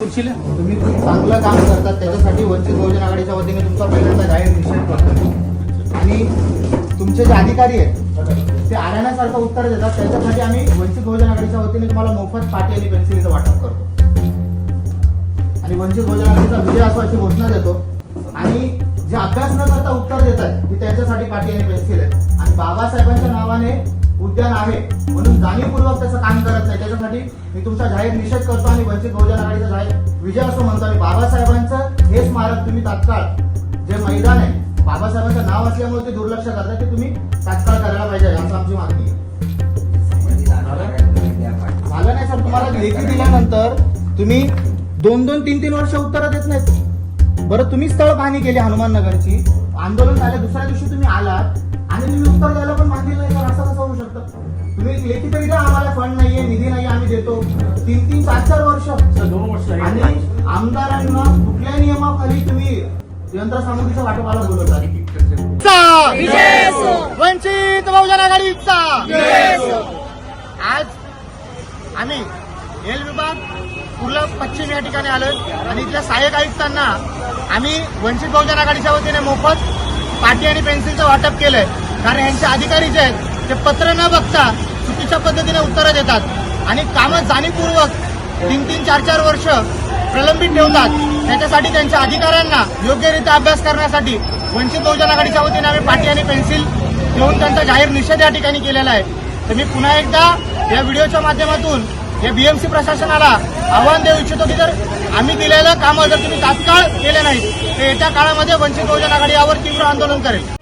तुम्ही खूप चांगलं काम करतात त्याच्यासाठी वंचित बहुजन आघाडीच्या वतीने तुमचा पहिल्यांदा जाहीर निषेध करतो. आणि तुमचे जे अधिकारी आहेत ते आरण्यासारखं उत्तर देतात त्याच्यासाठी आम्ही वंचित बहुजन आघाडीच्या वतीने तुम्हाला मोफत पाटी आणि पेन्सिलीचं वाटप करतो. आणि वंचित बहुजन आघाडीचा विजय असो अशी घोषणा देतो. आणि जे अभ्यास न करता उत्तर देतात की त्यांच्यासाठी पाटी आणि पेन्सिल आहे आणि बाबासाहेबांच्या नावाने उद्यान आहे. म्हणून जाणीवपूर्वक त्याचं काम करत नाही. त्याच्यासाठी मी तुमचा जाहीर निषेध करतो आणि वंचित बहुजन आघाडीचा जाहीर विजय असं म्हणतो. आणि बाबासाहेबांचं हे स्मारक तुम्ही तात्काळ जे मैदान आहे बाबासाहेबांचं नाव असल्यामुळे ते दुर्लक्ष करतात. ते तुम्ही तात्काळ करायला पाहिजे. असं आमची मागणी आहे. झालं नाही सर. तुम्हाला लेखी दिल्यानंतर तुम्ही दोन दोन तीन तीन वर्ष उत्तरं देत नाहीत. बरं तुम्ही स्थळ पाहणी केली हनुमान नगरची आंदोलन झालं. दुसऱ्या दिवशी तुम्ही आलात. तुम्ही उत्तर द्यायला पण मागणी नाही तर असं कसं होऊ शकतं? तुम्ही लेखी तरी द्या आम्हाला फंड नाहीये निधी नाही आम्ही देतो. तीन तीन चार चार वर्ष. दोन वर्ष आणि आमदारांना कुठल्या नियमाखाली तुम्ही यंत्रसामुग्रीच्या वाटपाला वंचित बहुजन आघाडीचा आज आम्ही रेल विभाग कुर्ला पश्चिम या ठिकाणी आलो आणि इथल्या सहाय्यक आयुक्तांना आम्ही वंचित बहुजन आघाडीच्या वतीने मोफत पाटी आणि पेन्सिलचं वाटप केलंय. कारण यांचे अधिकारी जे आहेत ते पत्र न बघता चुकीच्या पद्धतीने उत्तरं देतात. आणि कामं जाणीवपूर्वक तीन तीन चार चार वर्ष प्रलंबित ठेवतात. त्याच्यासाठी त्यांच्या अधिकाऱ्यांना योग्यरित्या अभ्यास करण्यासाठी वंचित बहुजन आघाडीच्या वतीने आम्ही पाटी आणि पेन्सिल घेऊन त्यांचा जाहीर निषेध या ठिकाणी केलेला आहे. तर मी पुन्हा एकदा या व्हिडिओच्या माध्यमातून या बीएमसी प्रशासनाला आव्हान देऊ इच्छितो की जर आम्ही दिलेलं कामं जर तुम्ही तात्काळ केले नाही तर येत्या काळामध्ये वंचित बहुजन आघाडी यावर तीव्र आंदोलन करेल.